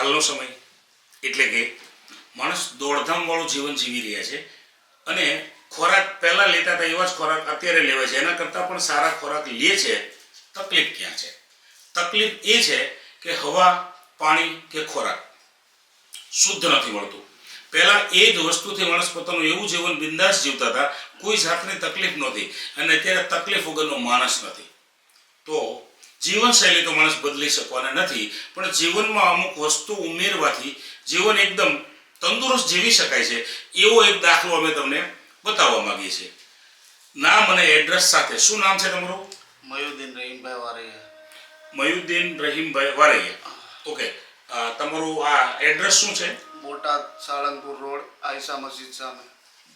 હાલનો સમય. એટલે કે માણસ દોડધામવાળું જીવન જીવી રહ્યા છે અને ખોરાક પહેલાં લેતા હતા, એવા જ ખોરાક અત્યારે લેવાય છે. એના કરતાં પણ સારા ખોરાક લે છે. તકલીફ ક્યાં છે? તકલીફ એ છે કે હવા, પાણી કે ખોરાક શુદ્ધ નથી મળતું. પહેલાં એ જ વસ્તુથી માણસ પોતાનું એવું જીવન બિંદાસ જીવતા હતા, કોઈ જાતની તકલીફ નહોતી. અને અત્યારે તકલીફ વગરનો માણસ નથી. તો જીવનશૈલી તો માણસ બદલી શકવાના નથી પણ જીવનમાં અમુક વસ્તુ ઉમેરવાથી જીવન એકદમ તંદુરસ્ત જીવી શકાય છે. એવો એક દાખલો અમે તમને બતાવવા માંગીએ છીએ. નામ અને એડ્રેસ સાથે શું નામ છે તમારું? મયુદ્દીન રહીમભાઈ વારૈયા. મયુદ્દીન રહીમભાઈ વારૈયા. ઓકે તમારું આ એડ્રેસ શું છે? બોટાદ સાળંગપુર રોડ આયસા મસ્જિદ સામે.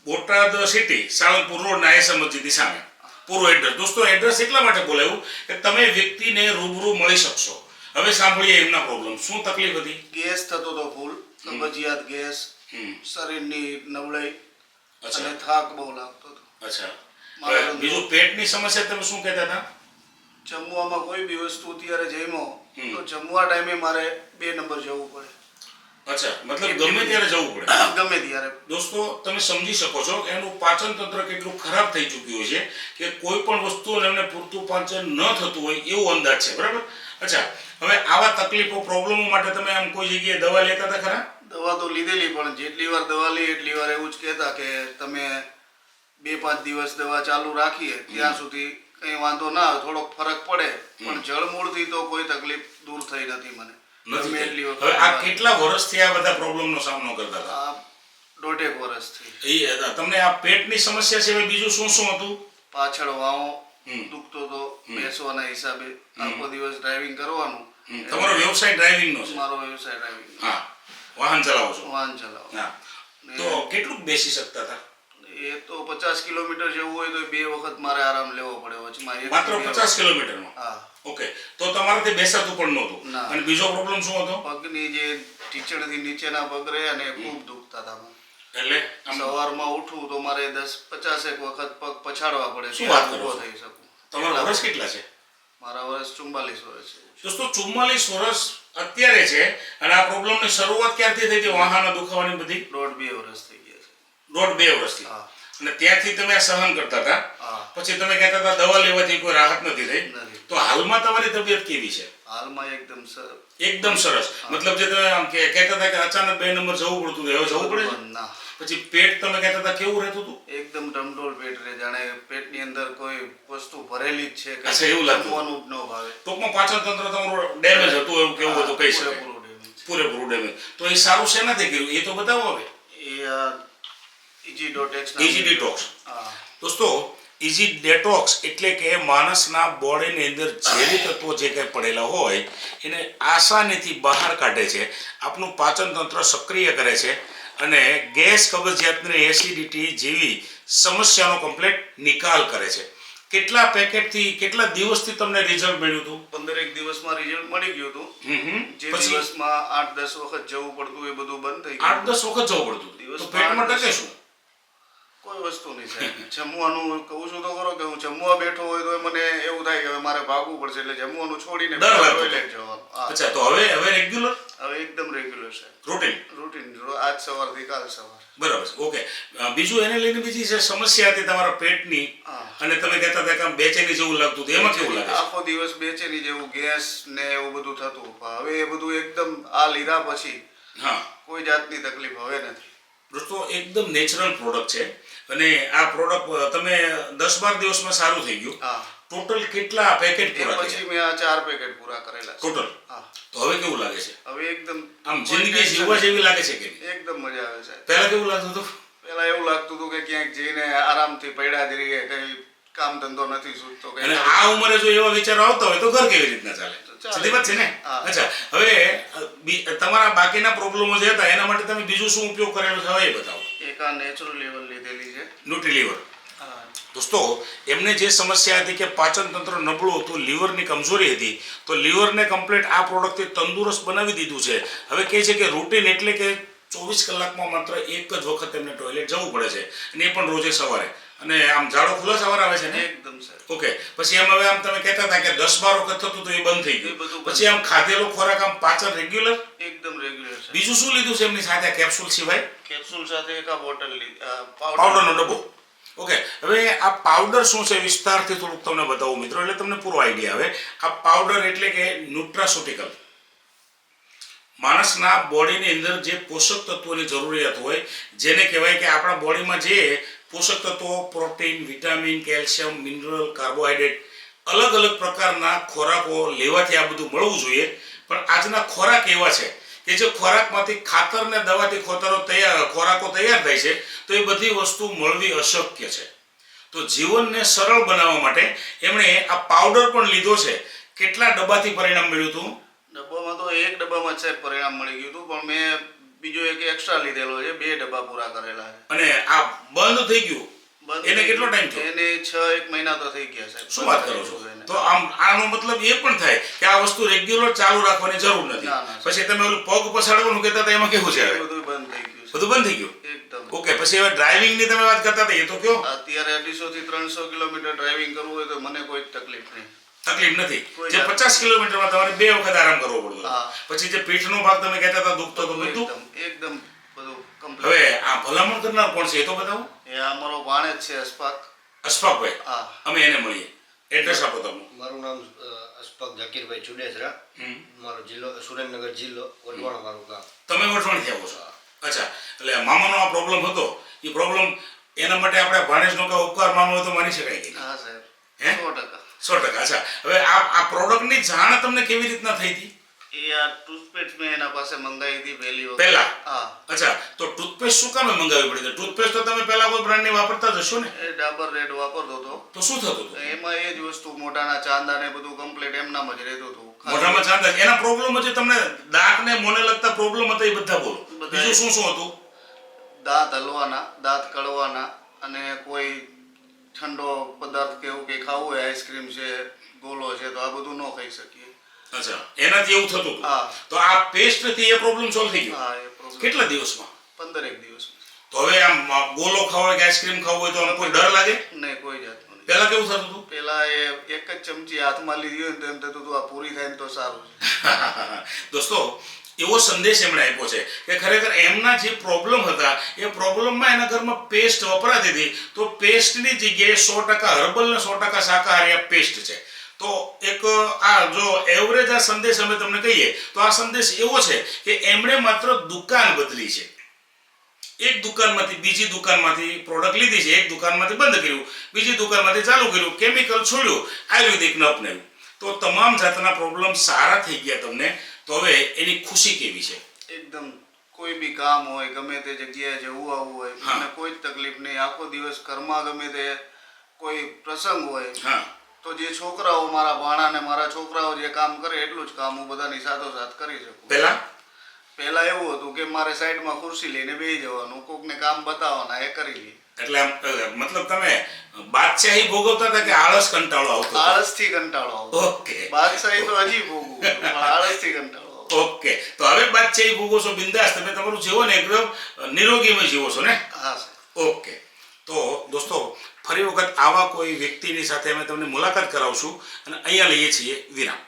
બોટાદ સિટી સાળંગપુર રોડ ના આયસા મસ્જિદની સામે. પૂરું એડ્રેસ દોસ્તો એડ્રેસ એટલા માટે બોલાવ્યું કે તમે વ્યક્તિને રૂબરૂ મળી શકશો. હવે સાંભળીએ એમના પ્રોબ્લેમ શું તકલીફ હતી? ગેસ થતો હતો ફૂલ કબજિયાત ગેસ. શરીરની નબળાઈ અને થાક બહુ લાગતો હતો. અચ્છા. બીજું પેટની સમસ્યા તમે શું કહેતા હતા? જમવામાં કોઈ બી વસ્તુ અત્યારે જમ્યો હમ. તો જમવા ટાઈમે મારે બે નંબર જવું પડે. અચ્છા મતલબ ગમે ત્યારે જવું પડે. ગમે ત્યારે. દોસ્તો તમે સમજી શકો છો એનું પાચન તંત્ર કેટલું ખરાબ થઈ ચૂક્યું છે કે કોઈ પણ વસ્તુ એમને પૂરતું પાચન ન થતું હોય એવો અંદાજ છે બરાબર? અચ્છા હવે આવા તકલીફો પ્રોબ્લેમો માટે તમે આમ કોઈ જગ્યાએ દવા લેતા હતા ખરા? દવા તો લીધેલી પણ જેટલી વાર દવા લે એટલી વાર એવું જ કહેતા કે તમે બે પાંચ દિવસ દવા ચાલુ રાખીએ ત્યાં સુધી કંઈ વાંધો ના આવે થોડોક ફરક પડે. પણ જળમૂળથી તો કોઈ તકલીફ દૂર થઈ નથી મને. નથી હવે આ કેટલા વર્ષથી આ બધા પ્રોબ્લેમનો સામનો કરતા હતા? દોઢેક વર્ષથી. એ તમને આ પેટની સમસ્યા સિવાય બીજું શું શું હતું? પાછળ હમ. દુખતો તો બેસવાના હિસાબે આખો દિવસ ડ્રાઇવિંગ કરવાનું. તમારો વ્યવસાય ડ્રાઇવિંગનો છે? મારો વ્યવસાય ડ્રાઇવિંગ હા. વાહન ચલાવો છો? વાહન ચલાવો. હા. તો કેટલું બેસી શકતા હતા? એ તો પચાસ કિલોમીટર જેવું હોય તો બે વખત મારે આરામ લેવો પડે. છે મારી માત્ર પચાસ કિલોમીટરમાં? હા. ઓકે. તો તમારાથી બેસાતું પણ નહોતું. અને બીજો પ્રોબ્લેમ શું હતો? પગની જે ટીચડથી નીચેના પગ રહે અને ખૂબ દુખતા હતા એટલે સવારમાં ઉઠું તો મારે દસ પચાસેક વખત પગ પછાડવા પડે શું વાત કરો થઈ શકું. તમારા વર્ષ? કેટલા છે? મારા વર્ષ ચુમ્બાલીસ વર્ષ છે. દોસ્તો ચુમ્માલીસ વર્ષ અત્યારે છે? અને આ પ્રોબ્લેમની શરૂઆત ક્યારથી થઈ? હતી વાહાના દુખાવાની બધી? દોઢ બે વર્ષ થઈ. ગયા છે દોઢ બે વર્ષથી. અને ત્યાંથી તમે સહન કરતા હતા. પછી તમે કહેતા હતા દવા લેવાથી કોઈ રાહત નથી થઈ. તો હાલમાં તમારી તબિયત કેવી છે? હાલમાં એકદમ સરસ એકદમ સરસ. મતલબ જે તમે આમ કે- કહેતા હતા કે અચાનક બે નંબર જવું પડતું હવે જવું પડે ના. પછી પેટ તમે કહેતા હતા કેવું રહેતું હતું? એકદમ ડમડોળ પેટ રહે. જાણે પેટની અંદર કોઈ વસ્તુ ભરેલી જ છે કે અચ્છા, એવું લાગતું. ન ભાવે. ટૂંકમાં પાચન તંત્ર તમારું ડેમેજ હતું એવું કેવું હતું કહી શકાય. પૂરેપૂરું ડેમેજ તો એ સારું શેનાથી કર્યું? એ તો બતાવો હવે. એ ઇઝી ડિટોક્સ હા. દોસ્તો ઇઝી ડેટોક્સ એટલે કે માણસના બોડીની અંદર ઝેરી તત્વો જે કંઈ પડેલા હોય એને આસાનીથી બહાર કાઢે છે. આપણું પાચન તંત્ર સક્રિય કરે છે અને ગેસ કબજિયાતની એસિડિટી જેવી સમસ્યાનો કમ્પ્લેટ નિકાલ કરે છે. કેટલા પેકેટથી કેટલા દિવસથી તમને રિઝલ્ટ મળ્યું હતું? પંદરેક દિવસમાં રિઝલ્ટ મળી ગયું હતું. જે દિવસમાં આઠ દસ વખત જવું પડતું એ બધું બંધ થઈ ગયું. આઠ દસ વખત જવું પડતું. દિવસ પેટમાં ટકે શું? કોઈ છે. જમવાનું કહું છું તો ખરો કે હું જમવા બેઠો હોય તો મને એવું થાય કે હવે મારે ભાગવું પડશે એટલે જમવાનું છોડીને ટોયલેટ જવાનું. અચ્છા તો હવે હવે રેગ્યુલર હવે એકદમ રેગ્યુલર છે. રૂટીન રૂટીન આજ સવારથી કાલ સવાર. બરાબર ઓકે બીજું એને લઈને બીજી જે સમસ્યા હતી તમારા પેટની અને તમે કહેતા હતા કે બેચેની જેવું લાગતું હતું એમાં કેવું લાગે આખો દિવસ બેચેની જેવું ગેસ ને એવું બધું થતું હવે એ બધું એકદમ આ લીધા પછી હા. કોઈ જાતની તકલીફ હવે નથી. દોસ્તો એકદમ નેચરલ પ્રોડક્ટ છે. અને આ પ્રોડક્ટ તમે દસ બાર દિવસમાં સારું થઈ ગયું. ટોટલ કેટલા પેકેટ પૂરા પછી મેં આ ચાર પેકેટ પૂરા કરેલા ટોટલ હા. તો હવે કેવું લાગે છે? હવે એકદમ આમ જિંદગી જીવવા જેવી લાગે છે કે એકદમ મજા આવે છે. પહેલા કેવું લાગતું હતું? પહેલા એવું લાગતું હતું કે ક્યાંક જઈને આરામથી પડ્યા જ રહીએ કઈ કામ ધંધો નથી સૂચતો અને આ ઉંમરે જો એવા વિચારો આવતા હોય તો ઘર કેવી રીતના ચાલે. સીધી વાત છે ને? અચ્છા હવે તમારા બાકીના પ્રોબ્લેમો જે હતા એના માટે તમે બીજું શું ઉપયોગ કરેલો છે? હવે એ બતાવો. એક આ નેચરલ લેવલ લીધેલી છે ન્યુટ્રીલીવર દોસ્તો એમને જે સમસ્યા હતી કે પાચન તંત્ર નબળું હતું લીવરની કમજોરી હતી તો લીવરને કમ્પ્લીટ આ પ્રોડક્ટથી તંદુરસ્ત બનાવી દીધું છે. હવે કહે છે કે રૂટીન એટલે કે ચોવીસ કલાકમાં માત્ર એક જ વખત એમને ટોયલેટ જવું પડે છે. અને એ પણ રોજે સવારે. અને આમ ઝાડો ખુલાસાવાર આવે છે ને? એકદમ સર. ઓકે. પછી એમ હવે આમ તમે કહેતા હતા કે દસ બાર વખત થતું હતું એ બંધ થઈ ગયું. પછી આમ ખાધેલો ખોરાક આમ પાચન રેગ્યુલર? એકદમ રેગ્યુલર. બીજું શું લીધું છે એમની સાથે? કેપ્સ્યુલ સિવાય? કેપ્સ્યુલ સાથે એક આ બોટલ પાવડરનો ડબ્બો? ઓકે હવે આ પાવડર શું છે? વિસ્તારથી થોડુંક તમને બતાવું મિત્રો એટલે તમને પૂરો આઈડિયા આવે. આ પાવડર એટલે કે ન્યુટ્રાસ્યુટિકલ માણસના બોડીની અંદર જે પોષક તત્વોની જરૂરિયાત હોય જેને કહેવાય કે આપણા બોડીમાં જે પોષક તત્વો protein vitamin calcium mineral carbohydrate અલગ અલગ પ્રકારના ખોરાકો લેવાથી આ બધું મળવું જોઈએ. પણ આજના ખોરાક એવા છે કે જે ખોરાકમાંથી ખાતર ને દવાથી ખોતરો તૈયાર ખોરાકો તૈયાર થાય છે તો એ બધી વસ્તુ મળવી અશક્ય છે. તો જીવનને સરળ બનાવવા માટે એમણે આ પાવડર પણ લીધો છે. કેટલા ડબ્બાથી પરિણામ મળ્યું હતું? ડબ્બામાં તો એક ડબ્બામાં છે પરિણામ મળી ગયું હતું પણ મેં બીજો એક એક્સ્ટ્રા લીધેલો છે બે ડબ્બા પૂરા કરેલા છે. અને આ બંધ થઈ ગયું? એને કેટલો ટાઈમ થયો? એને છ એક મહિના તો થઈ ગયા સાહેબ. શું વાત કરો છો. તો આમ આનો મતલબ એ પણ થાય કે આ વસ્તુ રેગ્યુલર ચાલુ રાખવાની જરૂર નથી. પછી તમે ઓલું પગ પછાડવાનું કહેતા હતા એમાં કેવું છે હવે? બધું બંધ થઈ ગયું બધું બંધ થઈ ગયું? એકદમ. ઓકે પછી હવે ડ્રાઇવિંગની તમે વાત કરતા હતા એ તો કયો? અત્યારે 250 થી ત્રણસો કિલોમીટર ડ્રાઇવિંગ કરવું હોય તો મને કોઈ તકલીફ નહીં. તકલીફ નથી. જે પચાસ કિલોમીટરમાં તમારે બે વખત આરામ કરવો પડતો પછી જે પીઠનો ભાગ તમે કહેતા હતા દુખતો તો બધું એકદમ એકદમ બધું હવે આ ભલામણ કરનાર કોણ છે એ તો બતાવો. અમારો ભાણેજ છે અશફાક. અશફાકભાઈ હા. અમે એને મળીએ. એડ્રેસ આપો તમને મારું નામ અશફાક ઝકીરભાઈ ચુડેસરા મારો જિલ્લો સુરેન્દ્રનગર જિલ્લો વઢવાણ મારું ગામ. તમે વઢવાણથી આવો છો? અચ્છા એટલે મામાનો આ પ્રોબ્લેમ હતો. એ પ્રોબ્લેમ એના માટે આપણે ભાણેજનો કે ઉપકાર માનવો તો માની શકાય કે હા સાહેબ. હે? સો ટકા. સો ટકા. અચ્છા હવે આ આ પ્રોડક્ટની જાણ તમને કેવી રીતના થઈ હતી? એ આ ટૂથપેસ્ટ મેં એના પાસે મંગાવી હતી પહેલી વખત. પહેલા? હા. અચ્છા તો ટૂથપેસ્ટ શું કામે મંગાવી પડી ટૂથપેસ્ટ તો તમે પહેલા કોઈ બ્રાન્ડની વાપરતા જ હશો ને? એ ડાબર રેડ વાપરતો હતો. તો શું થતું હતું? એમાં એ જ વસ્તુ મોઢાના ચાંદા ને બધું કમ્પ્લીટ એમનામ જ રહેતું હતું. મોઢામાં ચાંદા એના પ્રોબ્લેમ છે તમને દાંત ને મોને લગતા પ્રોબ્લેમ હતા એ બધા બોલો. બીજું શું શું હતું? દાંત હલવાના દાંત કળવાના અને કોઈ ઠંડો પદાર્થ કે એવું કંઈ ખાવું હોય આઈસ્ક્રીમ છે ગોલો છે તો આ બધું ન ખાઈ શકીએ. અચ્છા એનાથી એવું થતું હતું. તો આ પેસ્ટથી એ પ્રોબ્લેમ સોલ્વ થઈ ગયો. કેટલા દિવસમાં? પંદરેક દિવસ. તો હવે આમ ગોલો ખાવો હોય કે આઈસ્ક્રીમ ખાવું હોય તો આમ કોઈ ડર લાગે? નહીં કોઈ જાત નહીં. પહેલા કેવું થતું હતું? પેલા એ એક જ ચમચી હાથમાં લીધી હોય તો એમ થતું હતું આ પૂરી થાય તો સારું દોસ્તો એવો સંદેશ એમણે આપ્યો છે કે ખરેખર એમના જે પ્રોબ્લેમ હતા એ પ્રોબ્લેમમાં એના ઘરમાં પેસ્ટ વપરાતી હતી. તો પેસ્ટની જગ્યાએ સો ટકા હર્બલ ને સો ટકા શાકાહારી આ પેસ્ટ છે. તો એક આ જો એવરેજ આ સંદેશ અમે તમને કહીએ તો આ સંદેશ એવો છે કે એમણે માત્ર દુકાન બદલી છે. એક દુકાનમાંથી બીજી દુકાનમાંથી પ્રોડક્ટ લીધી છે એક દુકાનમાંથી બંધ કર્યું બીજી દુકાનમાંથી ચાલુ કર્યું કેમિકલ છોડ્યું આયુર્વેદિકને અપનાવ્યું. તો તમામ જાતના પ્રોબ્લેમ સારા થઈ ગયા તમને તો હવે એની ખુશી કેવી છે? એકદમ કોઈ બી કામ હોય ગમે તે જગ્યાએ જવું આવવું હોય મને કોઈ તકલીફ નહીં. આખો દિવસ ઘરમાં ગમે તે કોઈ પ્રસંગ હોય હા. તો જે છોકરાઓ મારા ભાણા ને મારા છોકરાઓ જે કામ કરે એટલું જ કામ હું બધાની સાથોસાથ કરી શકું. પહેલા? પહેલા એવું હતું કે મારે સાઈડમાં ખુરશી લઈને બેસી જવાનું કોકને કામ બતાવવાના એ કરી લઈએ એટલે મતલબ તમે બાદશાહી ભોગવતા હતા કે આળસ કંટાળો આવતો આળસથી કંટાળો આવતો ઓકે. બાદશાહી તો હજી ભોગવું પણ આળસથી કંટાળો ઓકે. તો હવે બાદશાહી ભોગવો છો બિંદાસ તમે તમારું જીવન એકદમ નિરોગીમય જીવો છો ને? હા ઓકે. તો દોસ્તો ફરી વખત આવા કોઈ વ્યક્તિની સાથે અમે તમને મુલાકાત કરાવશું અને અહીંયા લઈએ છીએ વિરામ.